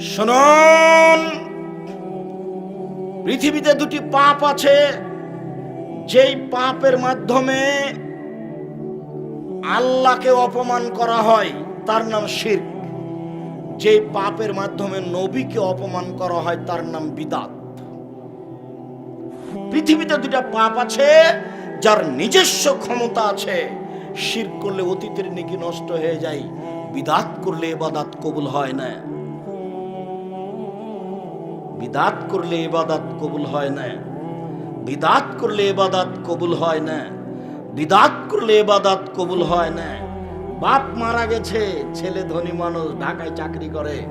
শুনুন। পৃথিবীতে দুটি পাপ আছে। যেই পাপের মাধ্যমে আল্লাহকে অপমান করা হয়, তার নাম শির যেই পাপের মাধ্যমে নবীকে অপমান করা হয়, তার নাম বিদাত। পৃথিবীতে দুটা পাপ আছে, যার নিজস্ব ক্ষমতা আছে। শির করলে অতীতের নেকি নষ্ট হয়ে যায় বিদাত করলে এবাদাত কবুল হয় না। বিদাত করলে এবাদাত কবুল হয় না। বিদাত করলে এবাদাত কবুল হয় না। বিদাত করলে এবাদাত কবুল হয় না। বাপ মারা গেছে, ছেলে ধনী মানুষ ঢাকায় চাকরি করে।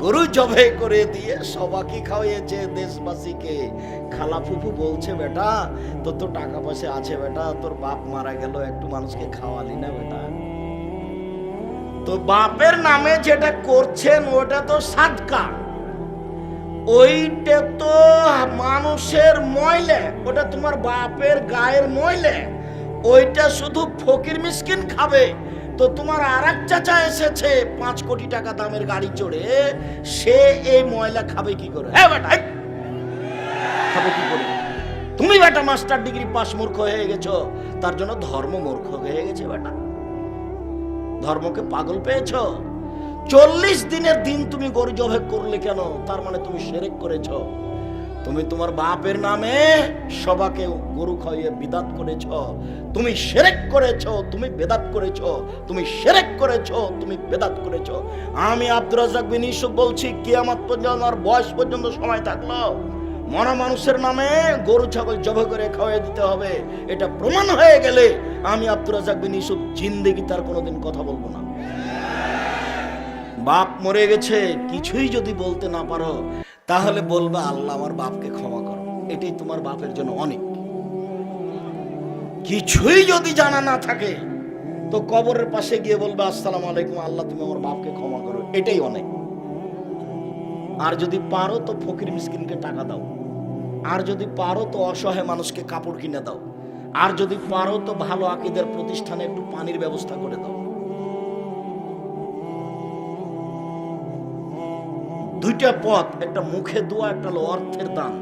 গরু জবে করে দিয়ে সবাকে খাওয়াইয়েছে দেশবাসীকে। খালা ফুফু বলছে, বেটা, তোর তো টাকা পয়সা আছে, বেটা, তোর বাপ মারা গেল, একটু মানুষকে খাওয়ালি না, বেটা। তো বাপের নামে যেটা করছেন, ওটা তো সাদকা। ওইটা তো মানুষের ময়লে, ওটা তোমার বাপের গায়ের ময়লে। ওইটা শুধু ফকির মিসকিন খাবে। তো তোমার আর এক চাচা এসেছে, পাঁচ কোটি টাকা দামের গাড়ি চড়ে, সে এই ময়লা খাবে কি করে? হ্যাঁ বেটা খাবে কি করে? তুমি বেটা মাস্টার ডিগ্রি পাস মূর্খ হয়ে গেছো, তার জন্য ধর্ম মূর্খ হয়ে গেছে বেটা। ধর্মকে পাগল পেয়েছ? চল্লিশ দিনের দিন তুমি গরু জবে করলে কেন? তার মানে তুমি সেরেক করেছ। তুমি তোমার বাপের নামে সবাকে গরু খাইয়ে বিদাত করেছ। তুমি সেরেক করেছ, তুমি বেদাত করেছ, তুমি সেরেক করেছ, তুমি বেদাত করেছ। আমি আব্দুর রাজাক বিন ইউসুফ বলছি, কিয়ামত পর্যন্ত আর বয়স পর্যন্ত সময় থাকল। মরা মানুষের নামে গরু, ছাগল, জবে করে খাওয়াই দিতে হবে। এটা প্রমাণ হয়ে গেলে আমি আব্দুর রাজাক বিন ইউসুফ জিন্দেগি তার কোনোদিন কথা বলব না। বাপ মরে গেছে, কিছুই যদি বলতে না পারো, তাহলে বলবে, আল্লাহ আমার বাপকে ক্ষমা করো। এটাই তোমার বাপের জন্য অনেক। কিছুই যদি জানা না থাকে, তো কবরের পাশে গিয়ে বলবে, আসসালামু আলাইকুম, আল্লাহ তুমি আমার বাপকে ক্ষমা করো। এটাই অনেক। আর যদি পারো, তো ফকির মিসকিনকে টাকা দাও। আর যদি পারো তো অসহায় মানুষকে কাপড় কিনে দাও। আর যদি পারো তো ভালো আকিদের প্রতিষ্ঠানে একটু পানির ব্যবস্থা করে দাও। দুইটা পথ, একটা মুখে দোয়া, একটা হলো অর্থের দান।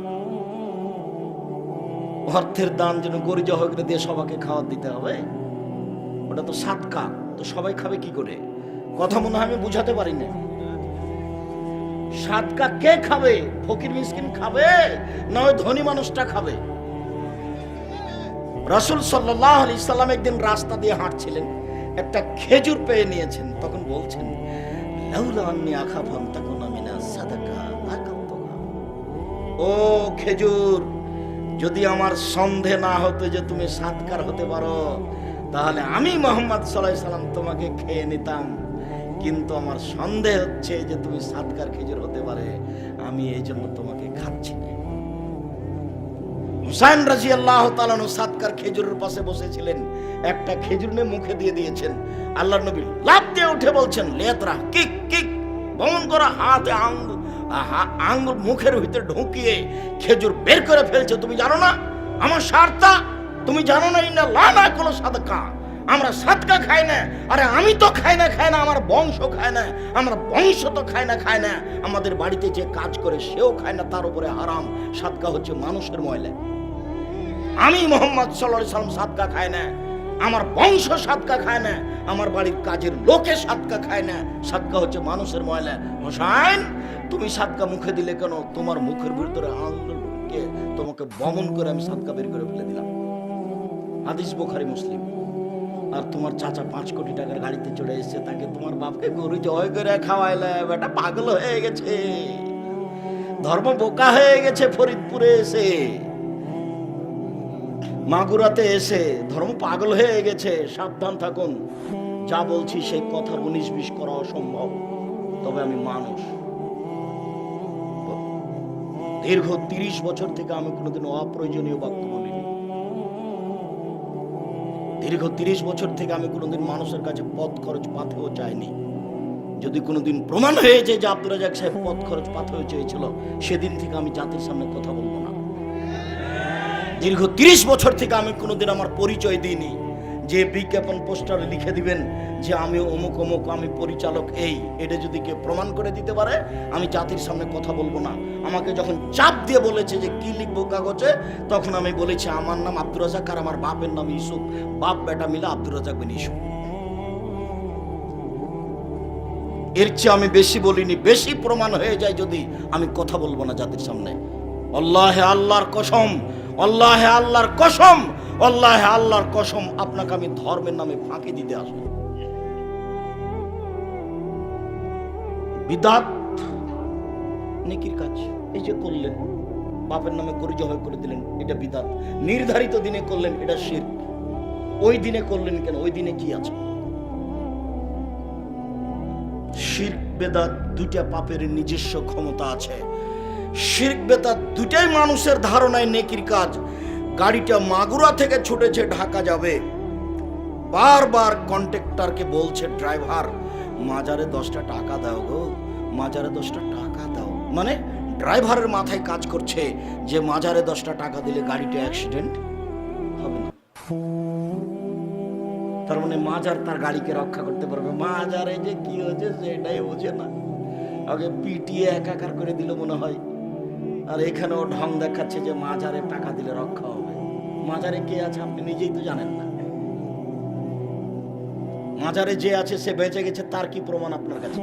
অর্থের দান যেন গরিজা হয়ে গেলে দিয়ে সবাইকে খাওয়ার দিতে হবে। ওটা তো সাতকা তো সবাই খাবে কি করে? কথা মনে হয় আমি বুঝাতে পারি না সাতকা কে খাবে? ফকির মিসকিন খাবে? নয় ধনী মানুষটা খাবে? রাসূল সাল্লাল্লাহু আলাইহি সাল্লাম একদিন রাস্তা দিয়ে হাঁটছিলেন। একটা খেজুর পেয়ে নিয়েছেন। তখন বলছেন ও খেজুর, যদি আমার সন্দেহ না হতো যে তুমি সাতকার হতে পারো, তাহলে আমি মোহাম্মদ সাল্লাহ সাল্লাম তোমাকে খেয়ে নিতাম। কিন্তু আমার সন্দেহ হচ্ছে যে তুমি সাতকার খেজুর হতে পারে, আমি এই জন্য তোমাকে খাচ্ছি হুসাইন রাজি আল্লাহ তালানু সাতকার খেজুরের পাশে বসেছিলেন, একটা খেজুর নিয়ে মুখে দিয়ে দিয়েছেন। আল্লাহ নবী লাভ দিয়ে উঠে বলছেন লেতরা কিক কিক, বমন করা হাতে আঙ্গুল আঙ্গুল মুখের ভিতরে ঢুকিয়ে খেজুর বের করে ফেলছে, তুমি জানো না? আমার সারতা তুমি জানো না, ইন্না লানা কোনো সাদকা। আমরা সাদকা খাই না, আরে আমি তো খাই না খাই না, আমার বংশ খায় না, আমার বংশ তো খায় না খায় না। আমাদের বাড়িতে যে কাজ করে, সেও খায় না, তার উপরে হারাম। সাতকা হচ্ছে মানুষের ময়লা। আমি মোহাম্মদ সাল্লাহ সাল্লাম সাদকা খায় না, আমার বংশ সাতকা খায় না, আমার বাড়ির কাজের লোকে সাতকা খায় না। সাতকা হচ্ছে মানুষের ময়লা। হোসাইন, তুমি সাতকা মুখে দিলে কেন? তোমার মুখের ভিতরে আঙুল ঢুকে তোমাকে বমন করে আমি সাতকা বের করে ফেলে দিলাম। হাদিস বোখারি, মুসলিম। আর তোমার চাচা পাঁচ কোটি টাকার গাড়িতে চড়ে এসেছে, তাকে তোমার বাপকে গরু জয় করে খাওয়াইলে, বেটা পাগল হয়ে গেছে। ধর্ম বোকা হয়ে গেছে ফরিদপুরে এসে। মাগুরাতে এসে ধর্ম পাগল হয়ে গেছে, সাবধান থাকুন। যা বলছি সেই কথার উনিশ বিশ করা অসম্ভব, তবে আমি মানুষ। দীর্ঘ তিরিশ বছর থেকে আমি কোনোদিন অপ্রয়োজনীয় বাক্য দীর্ঘ তিরিশ বছর থেকে আমি কোনোদিন মানুষের কাছে পথ খরচ পাথেও চাইনি যদি কোনোদিন প্রমাণ হয়েছে যে আব্দুল রাজাক সাহেব পথ খরচ পাথেও চেয়েছিল, সেদিন থেকে আমি জাতির সামনে কথা বলব না। দীর্ঘ তিরিশ বছর থেকে আমি কোনোদিন আমার পরিচয় দিইনি। যে বিজ্ঞাপন পোস্টারে লিখে দিবেন যে আমি অমুক অমুক, আমি পরিচালক এই, এটা যদি কেউ প্রমাণ করে দিতে পারে, আমি জাতির সামনে কথা বলব না। আমাকে যখন চাপ দিয়ে বলেছে যে কি লিখব কাগজে, তখন আমি বলেছি, আমার নাম আব্দুর রাজাক আর আমার বাপের নাম ইউসুফ। বাপ, বেটা মিলে আব্দুর রাজাক বিন ইউসুফ। এর চেয়ে আমি বেশি বলিনি, বেশি প্রমাণ হয়ে যায় যদি আমি কথা বলব না জাতির সামনে। আল্লাহে আল্লাহর কসম, আল্লাহে আল্লাহর কসম আল্লাহে, আল্লাহর কসম, আপনাকে আমি ধর্মের নামে ফাঁকি দিতে আসব। বিদাত, নেকির কাজ, এই যে করলেন, বাপের নামে করি জবাই করে দিলেন, এটা বিদাত। নির্ধারিত দিনে করলেন, এটা শির। ওই দিনে করলেন কেন? ওই দিনে কি আছে? শির্ক বেদাত দুইটা পাপের নিজস্ব ক্ষমতা আছে। শির্ক বেদাত দুটাই মানুষের ধারণায় নেকির কাজ। গাড়িটা মাগুরা থেকে ছুটেছে, ঢাকা যাবে। বারবার কন্ট্রাক্টরকে বলছে, ড্রাইভার, মাজারে দশটা টাকা দাও গো, মাজারে দশটা টাকা দাও। মানে ড্রাইভারের মাথায় কাজ করছে যে, মাজারে দশটা টাকা দিলে গাড়িটা অ্যাক্সিডেন্ট হবে না। তার মানে মাজার তার গাড়িকে রক্ষা করতে পারবে। মাজারে যে কি হয়েছে, সেটাই বোঝে না। আগে পিটিয়ে একাকার করে দিল মনে হয়। আর এখানেও ঢং দেখাচ্ছে যে মাজারে টাকা দিলে রক্ষা হবে। মাজারে কে আছে আপনি নিজেই তো জানেন না। মাজারে যে আছে সে বেঁচে গেছে, তার কি প্রমাণ আপনার কাছে?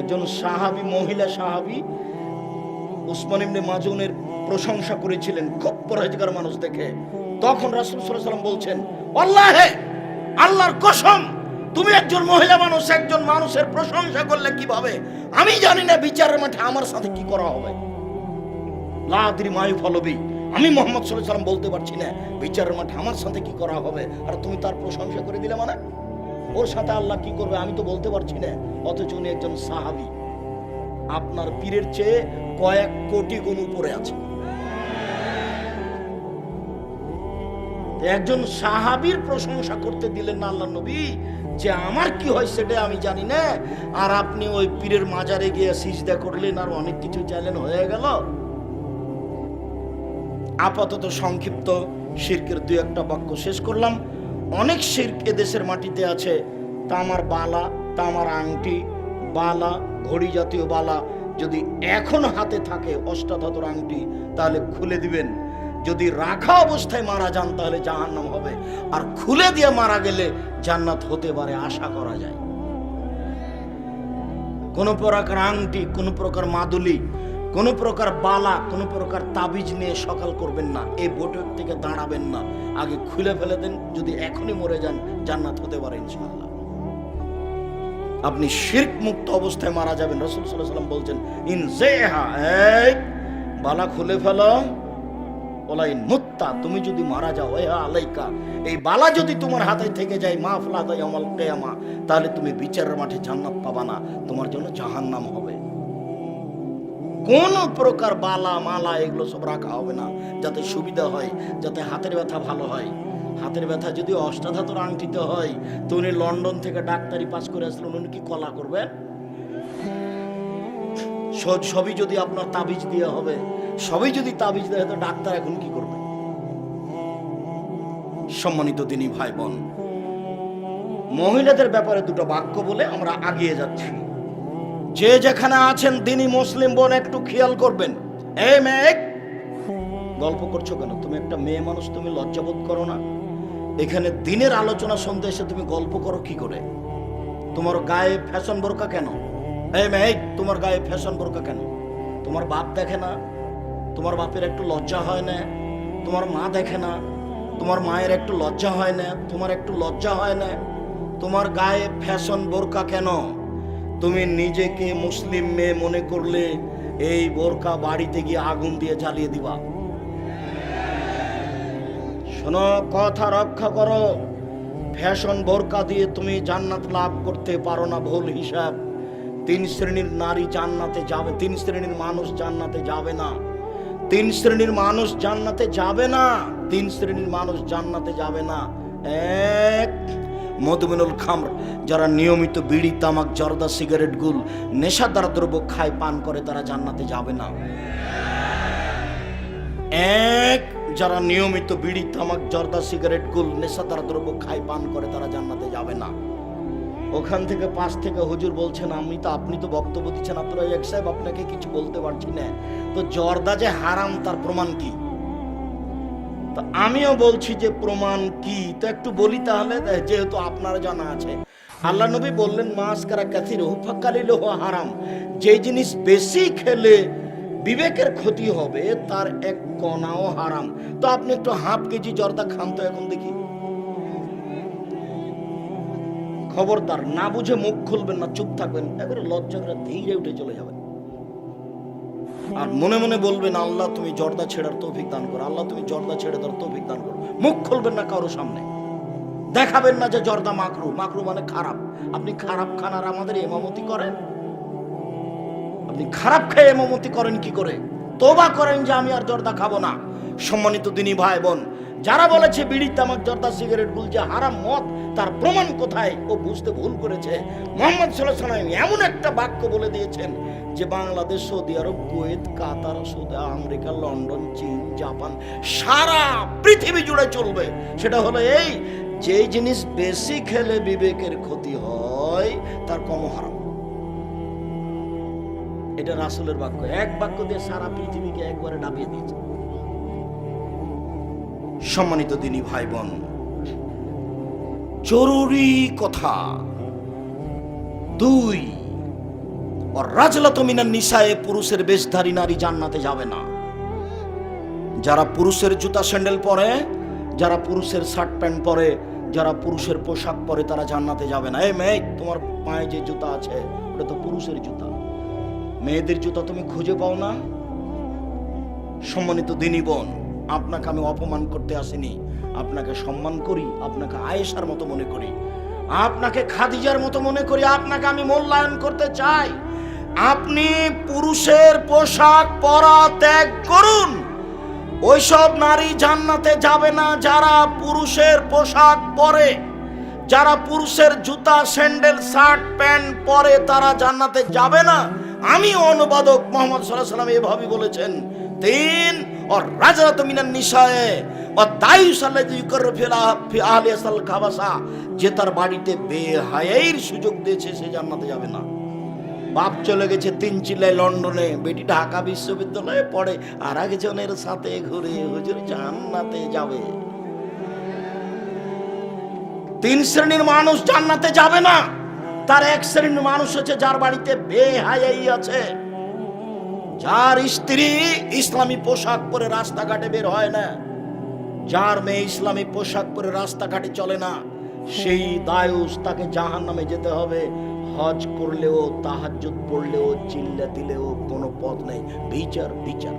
একজন সাহাবি, মহিলা সাহাবি, উসমান ইবনে মাজুনের প্রশংসা করেছিলেন, খুব পরহেজগার মানুষ দেখে। তখন রাসূল সাল্লাম বলছেন, আল্লাহে, আল্লাহর কসম, তুমি একজন মহিলা মানুষ, একজন মানুষের প্রশংসা করলে কীভাবে? আমি জানি না বিচারের মাঠে আমার সাথে কি করা হবে। লাদ্রি মায়ু ফলবি আমি মোহাম্মদ সাল্লাম বলতে পারছি না, বিচারের মাঠে আমার সাথে কি করা হবে। আর তুমি তার প্রশংসা করে দিলে মানে? ওর সাথে আল্লাহ কি করবে আমি তো বলতে পারছি না। অথচ উনি একজন সাহাবী। আপনার পীরের চেয়ে কয়েক কোটি গুণ উপরে আছে। একজন সাহাবীর প্রশংসা করতে দিলেন না আল্লাহ নবী যে আমার কি হয় সেটা আমি জানি না। আর আপনি ওই পীরের মাজারে গিয়ে সিজদা করলেন আর অনেক কিছু চাইলেন হয়ে গেল? আপাতত সংক্ষিপ্ত শির্কের দুই একটা বাক্য শেষ করলাম। অনেক শির্ক এদেশের মাটিতে আছে। তামার বালা তামার আংটি, বালা, ঘড়ি জাতীয় বালা। যদি এখন হাতে থাকে অষ্টাধাতুর আংটি, তাহলে খুলে দিবেন। যদি রাখা অবস্থায় মারা যান, তাহলে জাহান্নাম হবে। আর খুলে দিয়ে মারা গেলে জান্নাত হতে পারে, আশা করা যায়। কোন প্রকার আংটি, কোন প্রকার মাদুলি, কোন প্রকার বালা, কোন প্রকার তাবিজ নিয়ে সকাল করবেন না। এই বোটের থেকে দাঁড়াবেন না। আগে খুলে ফেলে দেন, যদি এখনই মরে যান, জান্নাত হতে পারে ইনশাল্লাহ আপনি শির্ক মুক্ত অবস্থায় মারা যাবেন। রসুল সাল্লাহ সাল্লাম বলছেন, ইন জেহা বালা খুলে ফেলো তুমি যদি মারা যাও আলাইকা, এই বালা যদি তোমার হাতে থেকে যায় মা ফলাদাই আমল কেয়ামা, তাহলে তুমি বিচারের মাঠে জান্নাত পাবা না, তোমার জন্য জাহান্নাম হবে। কোন প্রকার বালা, মালা এগুলো সব রাখা হবে না, যাতে সুবিধা হয়, যাতে হাতের ব্যথা ভালো হয়। হাতের ব্যথা যদি অষ্টাধাতুর আংটিতে হয়, তো উনি লন্ডন থেকে ডাক্তারি পাস করে আসলেন, উনি কি কলা করবেন? সব- সবই যদি আপনার তাবিজ দিয়ে হবে সবই যদি তাবিজ দেয়, তো ডাক্তার এখন কি করবে? সম্মানিত তিনি ভাই বোন মহিলাদের ব্যাপারে দুটো বাক্য বলে আমরা আগিয়ে যাচ্ছি। যে যেখানে আছেন দিনী মুসলিম বোন, একটু খেয়াল করবেন। এই মেয়ে, গল্প করছ কেন? তুমি একটা মেয়ে মানুষ, তুমি লজ্জাবোধ করো না। এখানে দিনের আলোচনা শুনতে এসে তুমি গল্প করো কি করে? তোমার গায়ে ফ্যাশন বোরকা কেন? এই মেয়ে, তোমার গায়ে ফ্যাশন বোরকা কেন? তোমার বাপ দেখে না? তোমার বাপের একটু লজ্জা হয় না? তোমার মা দেখে না? তোমার মায়ের একটু লজ্জা হয় না? তোমার একটু লজ্জা হয় না? তোমার গায়ে ফ্যাশন বোরকা কেন? তুমি নিজেকে মুসলিম মেয়ে মনে করলে এই বোরকা বাড়িতে গিয়ে আগুন দিয়ে জ্বালিয়ে দিবা। শোনো, কথা রক্ষা করো। ফ্যাশন বোরকা দিয়ে তুমি জান্নাত লাভ করতে পারো না, ভুল হিসাব। তিন শ্রেণির নারী জান্নাতে যাবে, তিন শ্রেণির মানুষ জান্নাতে যাবে না। তিন শ্রেণির মানুষ জান্নাতে যাবে না। তিন শ্রেণির মানুষ জান্নাতে যাবে না। এক, মধুমিনুল খামর, যারা নিয়মিত বিড়ি, তামাক, জর্দা, সিগারেট, গুল, নেশাদার দ্রব্য খায়, পান করে, তারা জান্নাতে যাবে না। এক, যারা নিয়মিত বিড়ি, তামাক, জর্দা, সিগারেট, গুল, নেশাদার দ্রব্য খায়, পান করে, তারা জান্নাতে যাবে না। ওখান থেকে পাশ থেকে হুজুর বলছেন, আমি তো, আপনি তো বক্তব্য দিচ্ছেন। আপনার এক সাহেব আপনাকে কিছু বলতে পারছি না। তো জর্দা যে হারাম, তার প্রমাণ কি? তো আমিও বলছি যে, প্রমাণ কি? তো একটু বলি তাহলে যেহেতু আপনার জানা আছে। আল্লাহ নবী বললেন মাস কারা কাথির হুফাকালিল হারাম। যে জিনিস বেশি খেলে বিবেকের ক্ষতি হবে, তার এক কণাও হারাম। তো আপনি একটু হাফ কেজি জর্দা খান তো এখন দেখি। খবরদার, না বুঝে মুখ খুলবেন না, চুপ থাকবেন এবারে লজ্জা করে ধীরে উঠে চলে যাবেন। আর মনে মনে বলবেন, আল্লাহ তুমি জর্দা ছেড়ার তৌফিক দান করো, আল্লাহ তুমি জর্দা ছেড়ে দেওয়ার তৌফিক দান করো। মুখ খুলবেন না কারও সামনে। দেখাবেন না যে জর্দা মাকরু মাকরু মানে খারাপ। আপনি খারাপ খানার আমাদের এমামতি করেন। আপনি খারাপ খেয়ে এমামতি করেন কি করে? তোবা করেন যে আমি আর জর্দা খাব না। সম্মানিত দিনী ভাই বোন যারা বলেছে বিড়ি তামাক, জর্দা, সিগারেট গুল যে হারাম, মদ, তার প্রমাণ কোথায়? ও বুঝতে ভুল করেছে। মোহাম্মদ সাল্লাহ এমন একটা বাক্য বলে দিয়েছেন যে, Bangladesh, Saudi Arab, Kuwait, Qatar, Saudi America, London, চীন, জাপান, সারা পৃথিবী জুড়ে চলবে। সেটা হলো এই যে জিনিস বেশি খেলে বিবেকের ক্ষতি হয়, তার কম হারাম। এটা রাসুলের বাক্য। এক বাক্য দিয়ে সারা পৃথিবীকে একবারে ডাবিয়ে দিয়েছে। সম্মানিত দিনী ভাই বোন জরুরি কথা। দুই রাজলাত মিনার নিশায় পুরুষের বেশধারী নারী জান্নাতে যাবে না। যারা পুরুষের জুতা স্যান্ডেল পরে, যারা পুরুষের শার্ট প্যান্ট পরে, যারা পুরুষের পোশাক পরে, তারা জান্নাতে যাবে না। এই মেয়ে, তোমার পায়ে যে জুতা আছে, ওটা তো পুরুষের জুতা। মেয়েদের জুতা তুমি খুঁজে পাও না? সম্মানিত দিনী বোন আপনাকে আমি অপমান করতে আসিনি। আপনাকে সম্মান করি, আপনাকে আয়েশার মতো মনে করি। আপনাকে খাদিজার মতো মনে করি, আপনাকে আমি মূল্যায়ন করতে চাই। আপনি পুরুষের পোশাক পরা ত্যাগ করুন। ওইসব নারী জান্নাতে যাবে না যারা পুরুষের পোশাক পরে। যারা পুরুষের জুতা, স্যান্ডেল, শার্ট, প্যান্ট পরে তারা জান্নাতে যাবে না। আমি অনুবাদক মোহাম্মদ সাল্লাহ সাল্লাম এভাবে বলেছেন। তিন ও রাজাত মিনান নিশায়ে ও তাই সাল্লাহ ইউকর ফিলা আহলি আসাল খাবাসা যে তার বাড়িতে বেহায়াইর সুযোগ দিয়েছে, সে জান্নাতে যাবে না। বাপ চলে গেছে তিন চিল্লায় লন্ডনে, বেটি ঢাকা বিশ্ববিদ্যালয়ে পড়ে, আর একজনের সাথে ঘুরে হুজুর জান্নাতে যাবে। তিন শ্রেণির মানুষ জান্নাতে যাবে না। তার এক শ্রেণির মানুষ হচ্ছে যার বাড়িতে বেহায়াই আছে। যার স্ত্রী ইসলামী পোশাক পরে রাস্তাঘাটে বের হয় না, যার মেয়ে ইসলামী পোশাক পরে রাস্তাঘাটে চলে না, সেই দায়ুস তাকে জাহান নামে যেতে হবে। হজ করলেও, তাহাজ্জুদ পড়লেও, চিল্লা দিলেও কোনো পথ নেই। বিচার বিচার।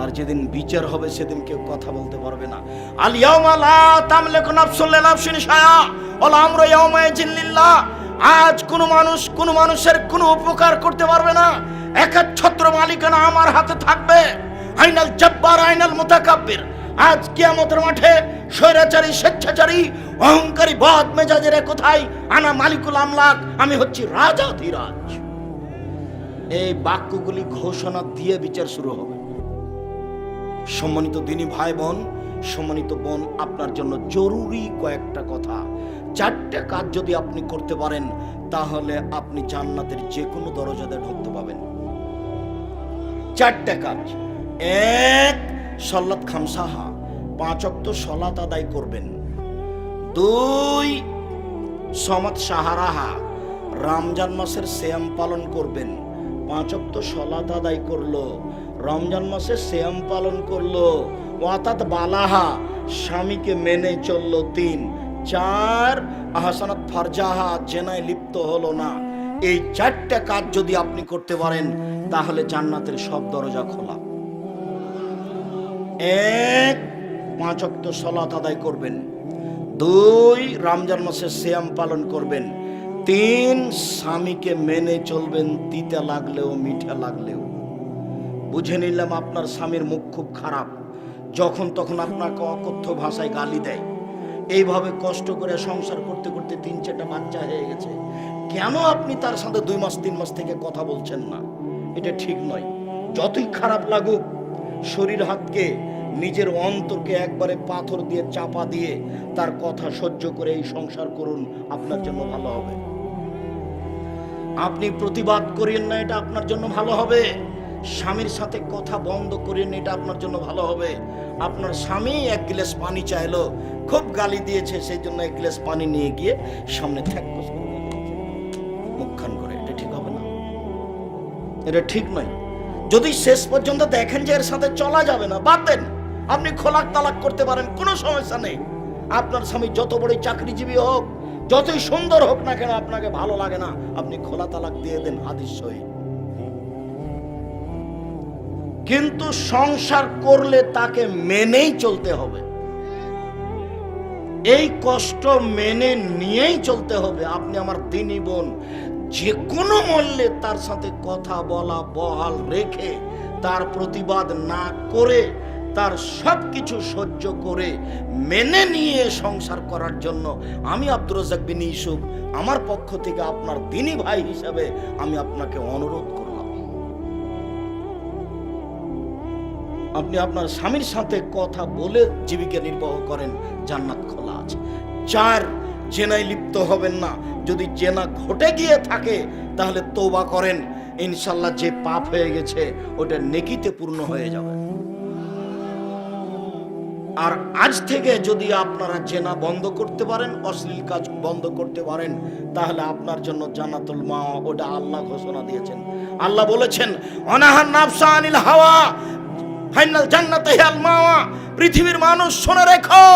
আর যেদিন বিচার হবে, সেদিন কেউ কথা বলতে পারবে না। আল ইয়াউমা লা তামলিকু নাফসুন লিনাফসিন শায়া, ওয়াল আমরু ইয়াউমা জিল্লিল্লাহ আজ কোন মানুষ কোন মানুষের কোনো উপকার করতে পারবে না। একচ্ছত্র মালিকানা আমার হাতে থাকবে। আইনাল জব্বার, আইনাল মুতাকাব্বির। আজ কিয়ামতের মাঠে স্বৈরাচারী, স্বেচ্ছাচারী, অহংকারী, বদ মেজাজের কোথায়? আনা মালিকুল আমলাক, আমি হচ্ছি রাজা ধীরাজ। এই বাক্যগুলি ঘোষণা দিয়ে বিচার শুরু হবে। সম্মানিত দিনী ভাই বোন, সম্মানিত বোন, আপনার জন্য জরুরি কয়েকটা কথা। চারটে কাজ যদি আপনি করতে পারেন, তাহলে আপনি জান্নাতের যে কোনো দরজাতে ঢুকতে পাবেন। চারটে কাজ। এক সল্লাত খামসাহা। পাঁচ অক্ত সলাত আদায় করবেন। দুই, সমাত সাহারাহা। রমজান মাসের শ্যাম পালন করবেন। পাঁচ অক্ত সলাত আদায় করল। রমজান মাসে শ্যাম পালন করল। ওয়াতাত বালাহা, স্বামীকে মেনে চলল তিন। চার আহসানাত ফারজাহা জেনায় লিপ্ত হলো না। এই চারটা কাজ যদি আপনি করতে পারেন, তাহলে জান্নাতের সব দরজা খোলা। এক, পাঁচ অক্ত সলাত আদায় করবেন। দুই, রমজান মাসে শ্যাম পালন করবেন। তিন, স্বামীকে মেনে চলবেন, তিতে লাগলেও, মিঠে লাগলেও। বুঝে নিলাম আপনার স্বামীর মুখ খুব খারাপ। যখন তখন আপনাকে অকথ্য ভাষায় গালি দেয়। এইভাবে কষ্ট করে সংসার করতে করতে তিন চারটা বাচ্চা হয়ে গেছে। কেন আপনি তার সাথে দুই মাস, তিন মাস থেকে কথা বলছেন না? এটা ঠিক নয়। যতই খারাপ লাগুক, শরীর হাতকে, নিজের অন্তরকে একবারে পাথর দিয়ে চাপা দিয়ে তার কথা সহ্য করে এই সংসার করুন, আপনার জন্য ভালো হবে। আপনি প্রতিবাদ করিয়েন না, এটা আপনার জন্য ভালো হবে। স্বামীর সাথে কথা বন্ধ করিয়েন এটা আপনার জন্য ভালো হবে। আপনার স্বামী এক গ্লাস পানি চাইলো, খুব গালি দিয়েছে, সেই জন্য এক গ্লাস পানি নিয়ে গিয়ে সামনে থ্যাকস মুখখান করে, এটা ঠিক হবে না। এটা ঠিক নয়। যদি শেষ পর্যন্ত দেখেন যে এর সাথে চলা যাবে না, বাদ দেন। আপনি খোলাক তালাক করতে পারেন, কোনো সমস্যা নেই। আপনার স্বামী যত বড়ই চাকরিজীবী হোক, যতই সুন্দর হোক না কেন, আপনাকে ভালো লাগে না। আপনি খোলা তালাক দিয়ে দেন হাদিস সহিত। কিন্তু সংসার করলে তাকে মেনেই চলতে হবে। এই কষ্ট মেনে নিয়েই চলতে হবে। আপনি আমার দিনী বোন যে কোনো মূল্যে তার সাথে কথা বলা, বহাল রেখে তার প্রতিবাদ না করে তার সব কিছু সহ্য করে মেনে নিয়ে সংসার করার জন্য আমি আব্দুর রাজাক বিন ইউসুফ, আমার পক্ষ থেকে আপনার দিনী ভাই হিসাবে আমি আপনাকে অনুরোধ আপনি আপনার স্বামীর সাথে কথা বলে জীবিকা নির্বাহ করেন, জান্নাত খোলা আছে। চার, জেনায় লিপ্ত হবেন না। যদি জেনা ঘটে গিয়ে থাকে, তাহলে তোবা করেন। ইনশাল্লাহ যে পাপ হয়ে গেছে, ওটা নেকিতে পূর্ণ হয়ে যাবে। আর আজ থেকে যদি আপনারা জেনা বন্ধ করতে পারেন, অশ্লীল কাজ বন্ধ করতে পারেন, তাহলে আপনার জন্য জান্নাতুল মা, ওটা আল্লাহ ঘোষণা দিয়েছেন। আল্লাহ বলেছেন অনাহার নাফসা আনিল হাওয়া ফাইনাল জান্নাতে হেয়াল মাওয়া পৃথিবীর মানুষ শুনে রেখো,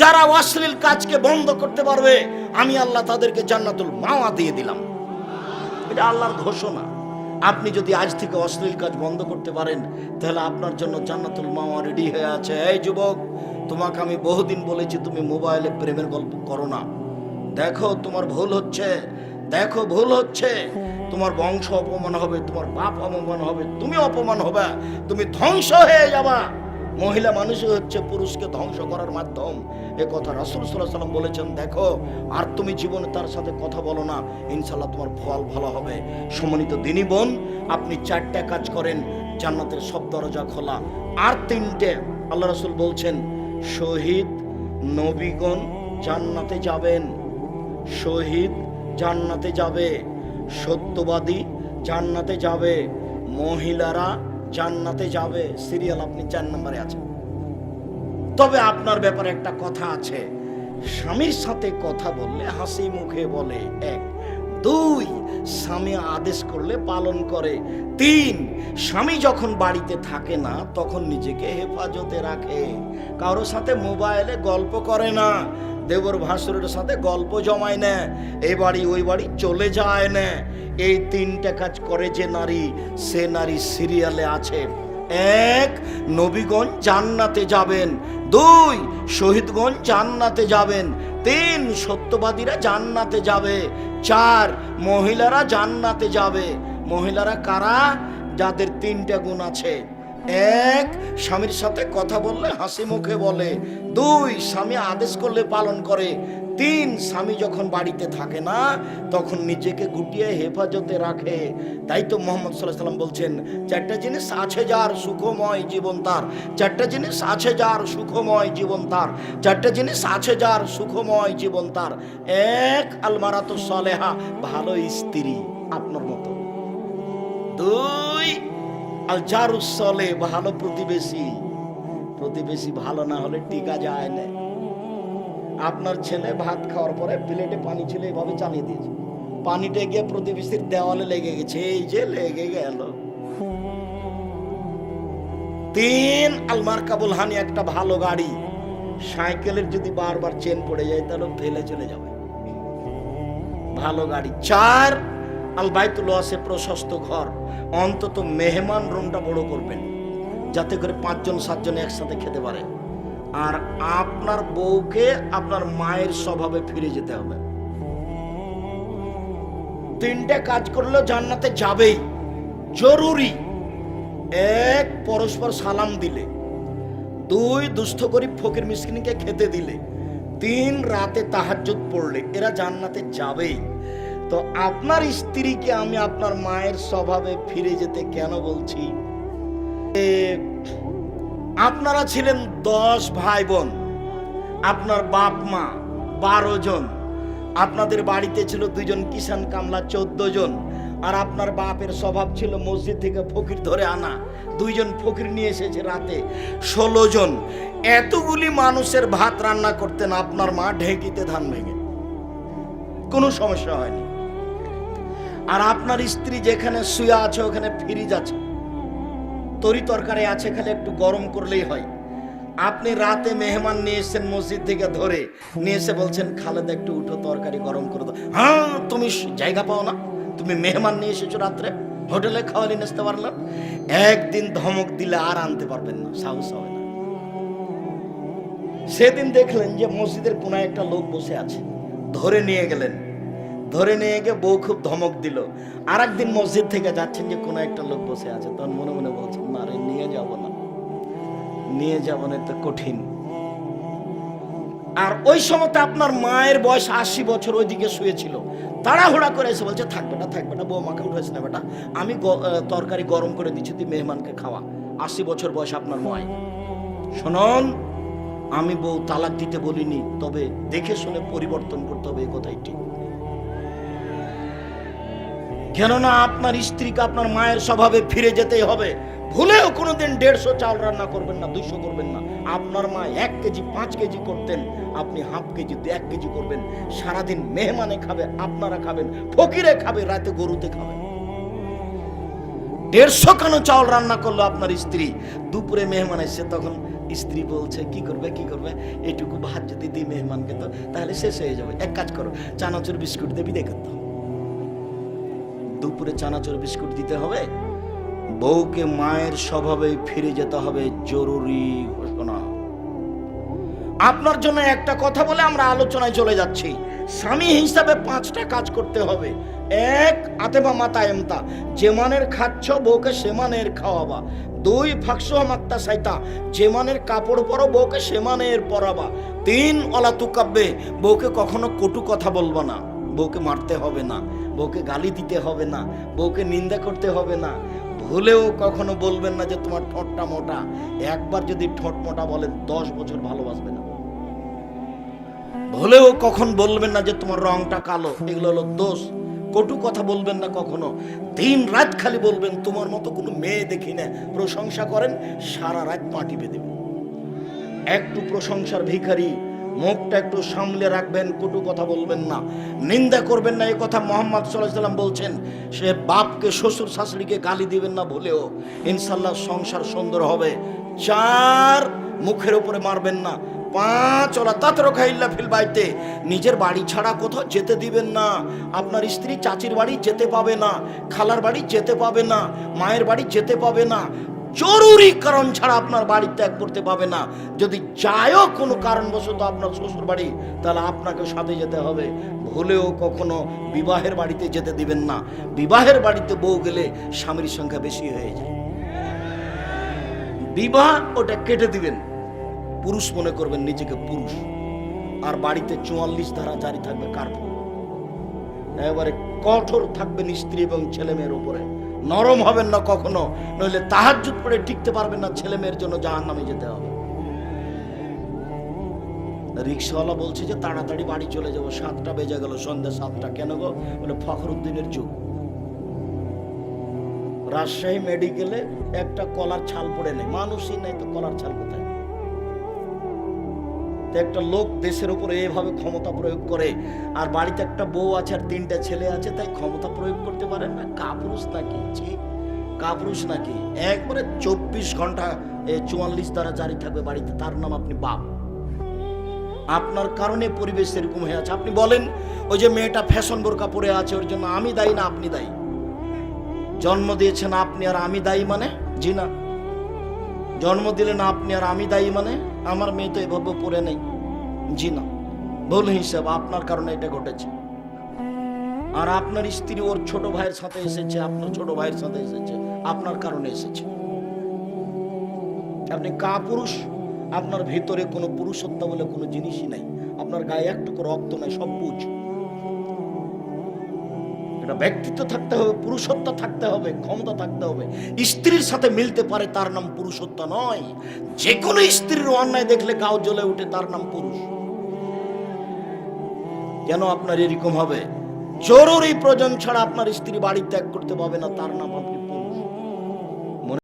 যারা অশ্লীল কাজকে বন্ধ করতে পারবে, আমি আল্লাহ তাদেরকে জান্নাতুল মাওয়া দিয়ে দিলাম। এটা আল্লাহর ঘোষণা। আপনি যদি আজ থেকে অশ্লীল কাজ বন্ধ করতে পারেন, তাহলে আপনার জন্য জান্নাতুল মাওয়া রেডি হয়ে আছে। এই যুবক, তোমাকে আমি বহুদিন বলেছি, তুমি মোবাইলে প্রেমের গল্প করো না। দেখো, তোমার ভুল হচ্ছে। দেখো, ভুল হচ্ছে। তোমার বংশ অপমান হবে, তোমার বাপ অপমান হবে, তুমি অপমান হবে, তুমি ধ্বংস হয়ে যাবা। মহিলা মানুষই হচ্ছে পুরুষকে ধ্বংস করার মাধ্যম। এ কথা রাসুল সাল্লাহ সাল্লাম বলেছেন, দেখো, আর তুমি জীবনে তার সাথে কথা বলো না ইনশাল্লাহ তোমার ফল ভালো হবে। সম্মানিত দিনী বোন, আপনি চারটা কাজ করেন, জান্নাতের সব দরজা খোলা। আর তিনটে, আল্লাহ রাসুল বলছেন, শহীদ নবীগণ জান্নাতে যাবেন। শহীদ জান্নাতে যাবে সত্যবাদী, জান্নাতে যাবে মহিলারা, জান্নাতে যাবে। সিরিয়াল আপনি চার নম্বরে আছেন। তবে আপনার ব্যাপারে একটা কথা আছে। স্বামীর সাথে কথা বললে হাসি মুখে বলে, এক। দুই, স্বামী আদেশ করলে পালন করে। তিন, স্বামী যখন বাড়িতে থাকে না, তখন নিজেকে হেফাজতে রাখে। কারোর সাথে মোবাইলে গল্প করে না। দেবর ভাসুরের সাথে গল্প জমায় না। এই বাড়ি, ওই বাড়ি চলে যায় না। এই তিনটা কাজ করে যে নারী, সে নারী সিরিয়ালে আছে। এক, নবীগণ জান্নাতে যাবেন। দুই, শহীদগণ জান্নাতে যাবেন। তিন, সত্যবাদীরা জান্নাতে যাবে। চার, মহিলারা জান্নাতে যাবে। মহিলারা কারা? যাদের তিনটা গুণ আছে। এক, স্বামীর সাথে কথা বললে হাসি মুখে বলে। দুই, স্বামী আদেশ করলে পালন করে। তিন, স্বামী যখন বাড়িতে থাকে না, তখন নিজেকে গুটিয়ে হেফাজতে রাখে। তাই তো মোহাম্মদ সাল্লাহ সাল্লাম বলছেন, চারটা জিনিস আছে যার সুখময় জীবন তার। চারটা জিনিস আছে যার সুখময় জীবন তার। চারটা জিনিস আছে যার সুখময় জীবন তার। এক, আলমারাত সালেহা, ভালো স্ত্রী আপনার মতো। দুই আল জারুসলে ভালো প্রতিবেশী। প্রতিবেশী ভালো না হলে টিকা যায় না। আপনার ছেলে ভাত খাওয়ার পরে প্লেটে পানি ছিল, এভাবে চালিয়ে দিয়েছে। পানিটা গিয়ে প্রতিবেশীর দেওয়ালে লেগে গেছে, এই যে লেগে গেল। তিন আলমার কাবুল হানি, একটা ভালো গাড়ি। সাইকেলের যদি বারবার চেন পড়ে যায়, তাহলে ফেলে চলে যাবে। ভালো গাড়ি। চার আল বাইতুল আছে প্রশস্ত ঘর। অন্তত মেহমান রুমটা বড় করবেন, যাতে করে পাঁচজন, সাতজন একসাথে খেতে পারে। আর আপনার বউকে আপনার মায়ের স্বভাবে ফিরে যেতে হবে। তিনটে কাজ করলেও জান্নাতে যাবেই। জরুরি। এক, পরস্পর সালাম দিলে। দুই, দুস্থ গরিব ফকির মিসকিনকে খেতে দিলে। তিন, রাতে তাহাজ্জুদ পড়লে। এরা জান্নাতে যাবেই। তো আপনার স্ত্রীকে আমি আপনার মায়ের স্বভাবে ফিরে যেতে কেন বলছি? আপনারা ছিলেন দশ ভাই বোন আপনার বাপ মা বারো জন। আপনাদের বাড়িতে ছিল দুজন কিষান কামলা চোদ্দ জন। আর আপনার বাপের স্বভাব ছিল মসজিদ থেকে ফকির ধরে আনা। দুইজন ফকির নিয়ে এসেছে রাতে। ষোলো জন। এতগুলি মানুষের ভাত রান্না করতেন, আপনার মা ঢেঁকিতে ধান ভেঙে। কোনো সমস্যা হয়নি। আর আপনার স্ত্রী যেখানে শুয়ে আছে, ওখানে ফ্রিজ আছে। তরি তরকারি আছে, খালি একটু গরম করলেই হয়। আপনি রাতে মেহমান নিয়ে এসেছেন মসজিদ থেকে ধরে, নিয়ে এসে বলছেন, খালেদা, একটু উঠো, তরকারি গরম করে দাও। হ্যাঁ তুমি জায়গা পাও না। তুমি মেহমান নিয়ে এসেছ রাত্রে, হোটেলে খাওয়ালি নিতে পারলাম একদিন ধমক দিলে আর আনতে পারবেন না, সাহস হবে না। সেদিন দেখলেন যে মসজিদের কোনায় একটা লোক বসে আছে, ধরে নিয়ে গেলেন। ধরে নিয়ে গিয়ে বউ খুব ধমক দিল। আর একদিন মসজিদ থেকে যাচ্ছেন যে কোনো একটা লোক বসে আছে। তখন মনে মনে বলছেন না রে, নিয়ে যাব না। নিয়ে যাব না তো কঠিন। আর ওই সময়তে আপনার মায়ের বয়স আশি বছর ওইদিকে শুয়েছিল। তাড়াহুড়া করে এসে বলছে থাকবে না থাকবে না বউ মাকে উঠেছে না বেটা। আমি তরকারি গরম করে দিচ্ছি, তুই মেহমানকে খাওয়া। আশি বছর বয়স আপনার মায় শুনুন, আমি বউ তালাক দিতে বলিনি, তবে দেখে শুনে পরিবর্তন করতে হবে এই কথাই ঠিক। কেননা আপনার স্ত্রীকে আপনার মায়ের স্বভাবে ফিরে যেতেই হবে। ভুলেও কোনোদিন দেড়শো চাল রান্না করবেন না, দুইশো করবেন না। আপনার মা এক কেজি, পাঁচ কেজি করতেন, আপনি হাফ কেজি, দু, এক কেজি করবেন। সারাদিন মেহমানে খাবে, আপনারা খাবেন, ফকিরে খাবে, রাতে গরুতে খাবেন দেড়শো কেন চাউল রান্না করল আপনার স্ত্রী। দুপুরে মেহমান এসে তখন স্ত্রী বলছে, কি করবে কি করবে? এটুকু ভাত যদি দিই মেহমানকে তো, তাহলে শেষ হয়ে যাবে। এক কাজ করো, চানাচুর বিস্কুট দেবি দেখো দুপুরে চানাচুর বিস্কুট দিতে হবে। বউকে মায়ের স্বভাবে ফিরে যেতে হবে, জরুরি ঘোষণা। আপনার জন্য একটা কথা বলে আমরা আলোচনায় চলে যাচ্ছি। স্বামী হিসাবে পাঁচটা কাজ করতে হবে। এক, আতেবা মাতা এমতা। যে মানের খাচ্ছ বউকে সে মানের খাওয়াবা। দুই, ফাঁকস মাত্তা সাইতা। যে মানের কাপড় পরো বউকে সে মানের পরাবা। তিন, অলা তুকাব্বে। বউকে কখনো কটু কথা বলবা না। বউকে মারতে হবে না, বউকে গালি দিতে হবে না, বউকে নিন্দা করতে হবে না। ভুলেও কখনো বলবেন না যে তোমার ঠোঁটটা মোটা। একবার যদি ঠোঁট মোটা বলেন, দশ বছর ভালোবাসবে না। ভুলেও কখন বলবেন না যে তোমার রংটা কালো, এগুলো হলো দোষ। কটু কথা বলবেন না কখনো। দিন রাত খালি বলবেন, তোমার মতো কোনো মেয়ে দেখি না। প্রশংসা করেন, সারা রাত মাটি বেঁধে একটু প্রশংসার ভিখারি মুখটা একটু সামলে রাখবেন, কটু কথা বলবেন না। নিন্দা করবেন না, এই কথা মোহাম্মদ সাল্লাম বলছেন, সে বাপকে, শ্বশুর শাশুড়িকে গালি দিবেন না বলেও ইনশাল্লাহ সংসার সুন্দর হবে। চার, মুখের উপরে মারবেন না। পাঁচ ওরা তাতর খাইল্লা ফিল বাইতে, নিজের বাড়ি ছাড়া কোথাও যেতে দিবেন না। আপনার স্ত্রী চাচির বাড়ি যেতে পাবে না, খালার বাড়ি যেতে পাবে না, মায়ের বাড়ি যেতে পাবে না। জরুরি কারণ ছাড়া আপনার বাড়ি ত্যাগ করতে পাবে না। যদি যায়ও কোনো কারণবশত আপনার শ্বশুর বাড়ি তাহলে আপনাকে সাথে যেতে হবে। ভুলেও কখনো বিবাহের বাড়িতে যেতে দিবেন না। বিবাহের বাড়িতে বউ গেলে স্বামীর সংখ্যা বেশি হয়ে যায়। বিবাহ ওটা কেটে দিবেন। পুরুষ মনে করবেন নিজেকে পুরুষ। আর বাড়িতে চুয়াল্লিশ ধারা জারি থাকবে কার্ফু এবারে কঠোর থাকবেন স্ত্রী এবং ছেলে মেয়ের উপরে। নরম হবেন না কখনো, নইলে তাহাজুত পড়ে টিকতে পারবেন না, ছেলে মেয়ের জন্য জাহান নামে যেতে হবে। রিক্সাওয়ালা বলছে যে, তাড়াতাড়ি বাড়ি চলে যাব, সাতটা বেজে গেল, সন্ধ্যা সাতটা। কেন গো? বলে, ফখরুদ্দিনের যুগ রাজশাহী মেডিকেলে একটা কলার ছাল পড়ে নেই, মানুষই নাই তো কলার ছাল কোথায়? তো একটা লোক দেশের উপরে এভাবে ক্ষমতা প্রয়োগ করে, আর বাড়িতে একটা বউ আছে আর তিনটা ছেলে আছে, তাই ক্ষমতা প্রয়োগ করতে পারেন না? কাপুরুষ নাকি? ছি, কাপুরুষ নাকি? একবারে চব্বিশ ঘণ্টা চুয়াল্লিশ দ্বারা জারি থাকবে বাড়িতে, তার নাম আপনি বাপ। আপনার কারণে পরিবেশ এরকম হয়ে আছে। আপনি বলেন, ওই যে মেয়েটা ফ্যাশন বোরকা পরে আছে, ওর জন্য আমি দায়ী না আপনি দায়ী? জন্ম দিয়েছেন আপনি আর আমি দায়ী মানে? জি না। জন্ম দিলেন আপনি আর আমি দায়ী মানে? আমার মেয়ে তো এভাবে পড়ে নেই। জি না, ভুল হিসাব আপনার কারণে এটা ঘটেছে। আর আপনার স্ত্রী ওর ছোট ভাইয়ের সাথে এসেছে, আপনার ছোট ভাইয়ের সাথে এসেছে, আপনার কারণে এসেছে। আপনি কা পুরুষ আপনার ভিতরে কোনো পুরুষত্ব বলে কোনো জিনিসই নাই। আপনার গায়ে একটুকু রক্ত নাই সব বুঝ একটা ব্যক্তিত্ব থাকতে হবে, পুরুষত্ব থাকতে হবে, ক্ষমতা থাকতে হবে। স্ত্রীর সাথে মিলতে পারে তার নাম পুরুষত্ব নয়। যে কোনো স্ত্রীর অন্যায় দেখলে গাও জ্বলে উঠে তার নাম পুরুষ। কেন আপনার এরকম হবে? জরুরি প্রয়োজন ছাড়া আপনার স্ত্রী বাড়ি ত্যাগ করতে পারবে না, তার নাম আপনি